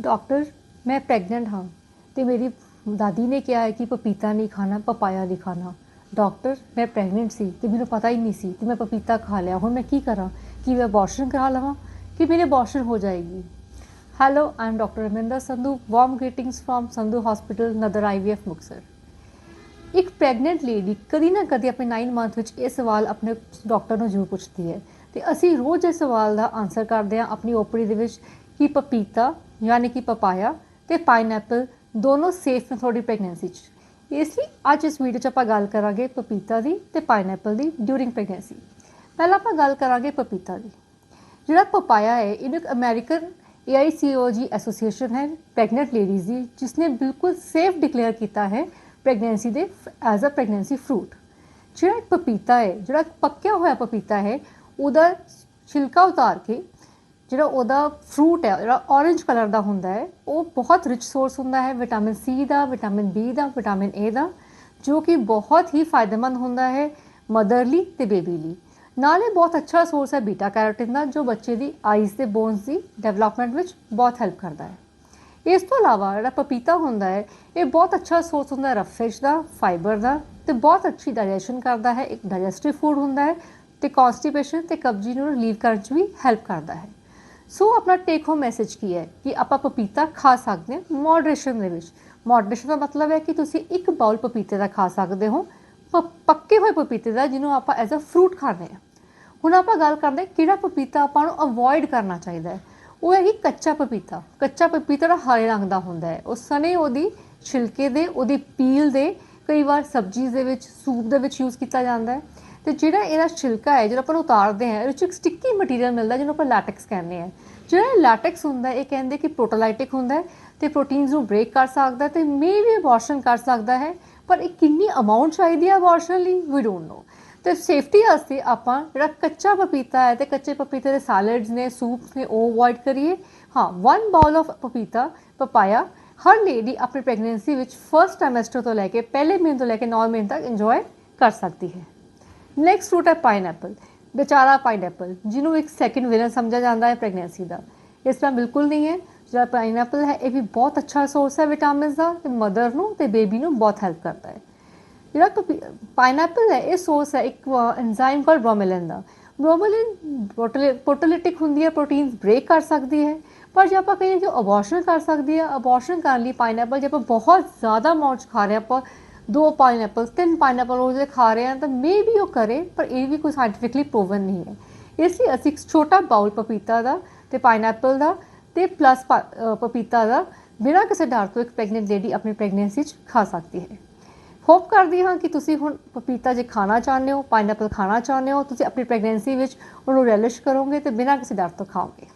Doctor, ਮੈਂ pregnant ਹਾਂ ਤੇ ਮੇਰੀ ਦਾਦੀ ਨੇ ਕਿਹਾ ਹੈ ਕਿ ਪਪੀਤਾ ਨਹੀਂ ਖਾਣਾ, ਪਪਾਇਆ ਨਹੀਂ ਖਾਣਾ। ਡਾਕਟਰ, ਮੈਂ ਪ੍ਰੈਗਨੈਂਟ ਸੀ ਤੇ ਮੈਨੂੰ ਪਤਾ ਹੀ ਨਹੀਂ ਸੀ ਕਿ ਮੈਂ ਪਪੀਤਾ ਖਾ ਲਿਆ। ਹੁਣ ਮੈਂ ਕੀ ਕਰਾਂ? ਕਿ ਮੈਂ ਅਬੋਰਸ਼ਨ ਕਰਾ ਲਵਾਂ? ਕਿ ਮੇਰੇ ਅਬੋਰਸ਼ਨ ਹੋ ਜਾਏਗੀ? Hello I am doctor Raminder Sandhu warm greetings from Sandhu hospital ਨਦਰ ਆਈਵੀਐਫ ਮੁਕਤਸਰ ਇੱਕ ਪ੍ਰੈਗਨੈਂਟ ਲੇਡੀ ਕਦੀ ਨਾ ਕਦੀ ਆਪਣੇ 9 ਮੰਥ ਵਿੱਚ ਇਹ ਸਵਾਲ ਆਪਣੇ ਡਾਕਟਰ ਨੂੰ ਜ਼ਰੂਰ ਪੁੱਛਦੀ ਹੈ। ਤੇ ਅਸੀਂ ਰੋਜ਼ ਇਸ ਸਵਾਲ ਦਾ ਆਨਸਰ ਕਰਦੇ ਹਾਂ ਆਪਣੀ ਓਪੀਡੀ ਦੇ ਵਿੱਚ ਕਿ ਪਪੀਤਾ ਯਾਨੀ ਕਿ ਪਪਾਇਆ ਤੇ ਪਾਈਨਐਪਲ ਦੋਨੋਂ ਸੇਫ ਨੇ ਤੁਹਾਡੀ ਪ੍ਰੈਗਨੈਂਸੀ 'ਚ। ਇਸ ਲਈ ਅੱਜ ਇਸ ਵੀਡੀਓ 'ਚ ਆਪਾਂ ਗੱਲ ਕਰਾਂਗੇ ਪਪੀਤਾ ਦੀ ਤੇ ਪਾਈਨਐਪਲ ਦੀ ਡਿਊਰਿੰਗ ਪ੍ਰੈਗਨੈਂਸੀ ਪਹਿਲਾਂ ਆਪਾਂ ਗੱਲ ਕਰਾਂਗੇ ਪਪੀਤਾ ਦੀ। ਜਿਹੜਾ ਪਪਾਇਆ ਹੈ, ਇਹਨੂੰ ਇੱਕ ਅਮਰੀਕਨ AICOG ਐਸੋਸੀਏਸ਼ਨ ਹੈ ਪ੍ਰੈਗਨੈਂਟ ਲੇਡੀਜ਼ ਦੀ ਜਿਸ ਨੇ ਬਿਲਕੁਲ ਸੇਫ ਡਿਕਲੇਅਰ ਕੀਤਾ ਹੈ ਪ੍ਰੈਗਨੈਂਸੀ ਦੇ ਐਜ਼ ਅ ਪ੍ਰੈਗਨੈਂਸੀ ਫਰੂਟ ਜਿਹੜਾ ਪਪੀਤਾ ਹੈ, ਜਿਹੜਾ ਪੱਕਿਆ ਹੋਇਆ ਪਪੀਤਾ ਹੈ, ਉਹਦਾ ਛਿਲਕਾ ਉਤਾਰ ਕੇ ਜਿਹੜਾ ਉਹਦਾ ਫਰੂਟ ਹੈ, ਜਿਹੜਾ orange ਕਲਰ ਦਾ ਹੁੰਦਾ ਹੈ, ਉਹ ਬਹੁਤ ਰਿਚ ਸੋਰਸ ਹੁੰਦਾ ਹੈ ਵਿਟਾਮਿਨ ਸੀ ਦਾ ਵਿਟਾਮਿਨ ਬੀ ਦਾ ਵਿਟਾਮਿਨ ਏ ਦਾ, ਜੋ ਕਿ ਬਹੁਤ ਹੀ ਫਾਇਦੇਮੰਦ ਹੁੰਦਾ ਹੈ ਮਦਰਲੀ ਤੇ ਬੇਬੀ ਲਈ। ਨਾਲੇ ਬਹੁਤ ਅੱਛਾ ਸੋਰਸ ਹੈ ਬੀਟਾ ਕੈਰੋਟਿਨ ਦਾ, ਜੋ ਬੱਚੇ ਦੀ ਆਈਜ਼ ਤੇ ਬੋਨਸ ਦੀ ਡਿਵੈਲਪਮੈਂਟ ਵਿੱਚ ਬਹੁਤ ਹੈਲਪ ਕਰਦਾ ਹੈ। ਇਸ ਤੋਂ ਇਲਾਵਾ ਜਿਹੜਾ ਪਪੀਤਾ ਹੁੰਦਾ ਹੈ, ਇਹ ਬਹੁਤ ਅੱਛਾ ਸੋਰਸ ਹੁੰਦਾ ਹੈ ਰਫੇਜ ਦਾ ਫਾਈਬਰ ਦਾ ਤੇ ਬਹੁਤ ਅੱਛੀ ਡਾਈਜੈਸ਼ਨ ਕਰਦਾ ਹੈ, ਇੱਕ ਡਾਈਜੈਸਟਿਵ ਫੂਡ ਹੁੰਦਾ ਹੈ ਤੇ ਕਨਸਟੀਪੇਸ਼ਨ ਤੇ ਕਬਜੀ ਨੂੰ ਰਿਲੀਵ ਕਰਨ 'ਚ ਵੀ ਹੈਲਪ ਕਰਦਾ ਹੈ। ਸੋ ਆਪਣਾ ਟੇਕ ਹੋਮ ਮੈਸੇਜ ਕੀ ਹੈ ਕਿ ਆਪਾਂ ਪਪੀਤਾ ਖਾ ਸਕਦੇ ਹਾਂ ਮੋਡਰੇਸ਼ਨ ਦੇ ਵਿੱਚ। ਮੋਡਰੇਸ਼ਨ ਦਾ ਮਤਲਬ ਹੈ ਕਿ ਤੁਸੀਂ ਇੱਕ ਬਾਉਲ ਪਪੀਤੇ ਦਾ ਖਾ ਸਕਦੇ ਹੋ ਪੱਕੇ ਹੋਏ ਪਪੀਤੇ ਦਾ ਜਿਹਨੂੰ ਆਪਾਂ ਐਜ਼ ਅ ਫਰੂਟ ਖਾਂਦੇ ਹਾਂ। ਹੁਣ ਆਪਾਂ ਗੱਲ ਕਰਦੇ ਹਾਂ ਕਿਹੜਾ ਪਪੀਤਾ ਆਪਾਂ ਨੂੰ ਅਵੋਇਡ ਕਰਨਾ ਚਾਹੀਦਾ ਹੈ। ਉਹ ਹੈ ਕਿ ਕੱਚਾ ਪਪੀਤਾ। ਕੱਚਾ ਪਪੀਤਾ ਜਿਹੜਾ ਹਰੇ ਰੰਗ ਦਾ ਹੁੰਦਾ ਹੈ। ਉਹ ਸਨੇ ਉਹਦੀ ਛਿਲਕੇ ਦੇ, ਉਹਦੀ ਪੀਲ ਦੇ ਕਈ ਵਾਰ ਸਬਜ਼ੀਆਂ ਦੇ ਵਿੱਚ, ਸੂਪ ਦੇ ਵਿੱਚ ਯੂਜ਼ ਕੀਤਾ ਜਾਂਦਾ ਹੈ। ਤੇ ਜਿਹੜਾ ਇਹਦਾ ਛਿਲਕਾ ਹੈ, ਜਿਹੜਾ ਆਪਾਂ ਨੂੰ ਉਤਾਰਦੇ ਹਾਂ, ਇਹਦੇ ਵਿੱਚ ਇੱਕ ਸਟਿੱਕੀ ਮਟੀਰੀਅਲ ਮਿਲਦਾ, ਜਿਹਨੂੰ ਆਪਾਂ ਲੈਟੈਕਸ ਕਹਿੰਦੇ ਆ ਜਿਹੜਾ ਲੈਟੈਕਸ ਹੁੰਦਾ ਇਹ ਕਹਿੰਦੇ ਕਿ ਪ੍ਰੋਟੋਲਾਈਟਿਕ ਹੁੰਦਾ ਹੈ ਤੇ ਪ੍ਰੋਟੀਨਸ ਨੂੰ ਬ੍ਰੇਕ ਕਰ ਸਕਦਾ ਹੈ ਤੇ ਮੇ ਵੀ ਅਬੋਰਸ਼ਨ ਕਰ ਸਕਦਾ ਹੈ, ਪਰ ਇਹ ਕਿੰਨੀ ਅਮਾਉਂਟ ਚਾਹੀਦੀ ਹੈ ਅਬੋਰਸ਼ਨ ਲਈ? ਵੀ ਡੋਨਟ ਨੋ ਤੇ ਸੇਫਟੀ ਵਾਸਤੇ ਆਪਾਂ ਜਿਹੜਾ ਕੱਚਾ ਪਪੀਤਾ ਹੈ ਤੇ ਕੱਚੇ ਪਪੀਤੇ ਦੇ ਸੈਲਡਸ ਨੇ ਸੂਪਸ ਨੇ, ਉਹ ਅਵੋਇਡ ਕਰੀਏ। ਹਾਂ 1 ਬਾਉਲ ਆਫ ਪਪੀਤਾ ਪਪਾਇਆ ਹਰ ਲੇਡੀ ਆਪਣੀ ਪ੍ਰੈਗਨੈਂਸੀ ਵਿੱਚ ਫਰਸਟ ਟ੍ਰਾਈਮੈਸਟਰ ਤੋਂ ਲੈ ਕੇ ਪਹਿਲੇ ਮਹੀਨੇ ਤੋਂ ਲੈ ਕੇ 9 ਮਹੀਨੇ ਤੱਕ ਇੰਜੋਏ ਕਰ ਸਕਦੀ ਹੈ। ਨੈਕਸਟ ਫਰੂਟ ਹੈ ਪਾਈਨਐਪਲ ਵਿਚਾਰਾ ਪਾਈਨਐਪਲ ਜਿਹਨੂੰ ਇੱਕ ਸੈਕਿੰਡ ਵਿਲਨ ਸਮਝਿਆ ਜਾਂਦਾ ਹੈ ਪ੍ਰੈਗਨੈਂਸੀ ਦਾ। ਇਸ ਤਰ੍ਹਾਂ ਬਿਲਕੁਲ ਨਹੀਂ ਹੈ। ਜਿਹੜਾ ਪਾਈਨਐਪਲ ਹੈ, ਇਹ ਵੀ ਬਹੁਤ ਅੱਛਾ ਸੋਰਸ ਹੈ ਵਿਟਾਮਿਨਸ ਦਾ ਤੇ ਮਦਰ ਨੂੰ ਤੇ ਬੇਬੀ ਨੂੰ ਬਹੁਤ ਹੈਲਪ ਕਰਦਾ ਹੈ। ਜਿਹੜਾ ਪਾਈਨਐਪਲ ਹੈ, ਇਹ ਸੋਰਸ ਹੈ ਇੱਕ ਐਂਜ਼ਾਈਮ ਕਾਲ ਬ੍ਰੋਮੈਲਿਨ ਦਾ। ਬ੍ਰੋਮੈਲਿਨ ਪ੍ਰੋਟੋਲਿਟਿਕ ਹੁੰਦੀ ਹੈ ਪ੍ਰੋਟੀਨਸ ਬ੍ਰੇਕ ਕਰ ਸਕਦੀ ਹੈ। ਪਰ ਜੇ ਆਪਾਂ ਕਹੀਏ ਕਿ ਅਬੋਰਸ਼ਨ ਕਰ ਸਕਦੀ ਹੈ ਅਬੋਰਸ਼ਨ ਕਰਨ ਲਈ ਪਾਈਨਐਪਲ ਜੇ ਆਪਾਂ ਬਹੁਤ ਜ਼ਿਆਦਾ ਅਮਾਉਂਟ ਖਾ ਰਹੇ ਹਾਂ, ਆਪਾਂ ਦੋ ਪਾਈਨਐਪਲ ਤਿੰਨ ਪਾਈਨਐਪਲ ਰੋਜ਼ ਦੇ ਖਾ ਰਹੇ ਹਾਂ ਤਾਂ ਮੇ ਵੀ ਉਹ ਕਰੇ, ਪਰ ਇਹ ਵੀ ਕੋਈ ਸਾਇੰਟੀਫਿਕਲੀ ਪ੍ਰੂਵਨ ਨਹੀਂ ਹੈ। ਇਸ ਲਈ ਅਸੀਂ ਇੱਕ ਛੋਟਾ ਬਾਉਲ ਪਪੀਤਾ ਦਾ ਤੇ ਪਾਈਨਐਪਲ ਦਾ ਤੇ ਪਲੱਸ ਪਪੀਤਾ ਦਾ ਬਿਨਾਂ ਕਿਸੇ ਡਰ ਤੋਂ ਇੱਕ ਪ੍ਰੈਗਨੈਂਟ ਲੇਡੀ ਆਪਣੀ ਪ੍ਰੈਗਨੈਂਸੀ 'ਚ ਖਾ ਸਕਦੀ ਹੈ। ਹੋਪ ਕਰਦੀ ਹਾਂ ਕਿ ਤੁਸੀਂ ਹੁਣ ਪਪੀਤਾ ਜੇ ਖਾਣਾ ਚਾਹੁੰਦੇ ਹੋ ਪਾਈਨਐਪਲ ਖਾਣਾ ਚਾਹੁੰਦੇ ਹੋ, ਤੁਸੀਂ ਆਪਣੀ ਪ੍ਰੈਗਨੈਂਸੀ ਵਿੱਚ ਉਹਨੂੰ ਰੈਲਿਸ਼ ਕਰੋਗੇ ਤੇ ਬਿਨਾਂ ਕਿਸੇ ਡਰ ਤੋਂ ਖਾਓਗੇ।